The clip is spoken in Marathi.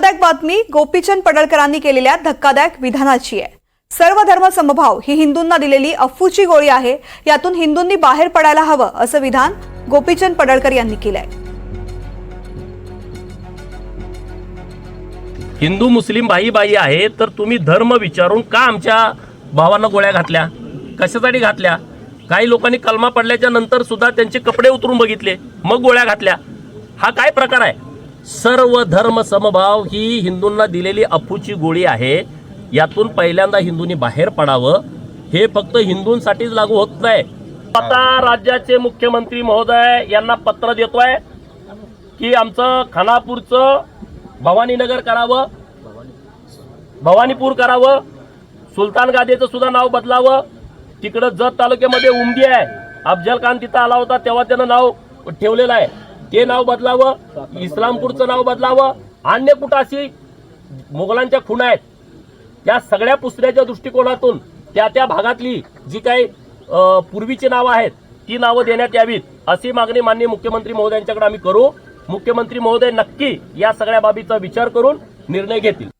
धक्कादायक बातमी गोपीचंद पडळकरांनी केलेल्या धक्कादायक विधानाची आहे. सर्व धर्म समभाव ही हिंदूंना दिलेली अफूची गोळी आहे. यातून हिंदूंनी बाहेर पडायला हवं असं विधान गोपीचंद पडळकर यांनी केलंय. हिंदू मुस्लिम बाई बाई आहे तर तुम्ही धर्म विचारून का आमच्या भावांना गोळ्या घातल्या? कशासाठी घातल्या? काही लोकांनी कलमा पडल्याच्या नंतर सुद्धा त्यांचे कपडे उतरून बघितले मग गोळ्या घातल्या. हा काय प्रकार आहे? सर्व धर्म समभाव ही हिंदूंना दिलेली अफूची गोळी आहे. यातून पहिल्यांदा हिंदूंनी बाहेर पडावं. हे फक्त हिंदूंसाठीच लागू होत नाही. आता राज्याचे मुख्यमंत्री महोदय यांना पत्र देतोय की आमचं खानापूरचं भवानीनगर करावं. भवानीपूर करावं. सुलतान गादेचं सुद्धा नाव बदलावं. तिकडं जत तालुक्यामध्ये उमदी आहे. अफजल खान तिथं आला होता तेव्हा त्यानं नाव ठेवलेलं आहे. ते नाव बदलावं इस्लामपूरचं नाव बदलावं अन्य कुठं अशी मुघलांच्या खुणा आहेत. त्या सगळ्या पुसण्याच्या दृष्टिकोनातून त्या त्या भागातली जी काही अं, पूर्वीची नावं आहेत ती नावं देण्यात यावीत अशी मागणी माननीय मुख्यमंत्री महोदयांच्याकडे आम्ही करू. मुख्यमंत्री महोदय नक्की या सगळ्या बाबीचा विचार करून निर्णय घेतील.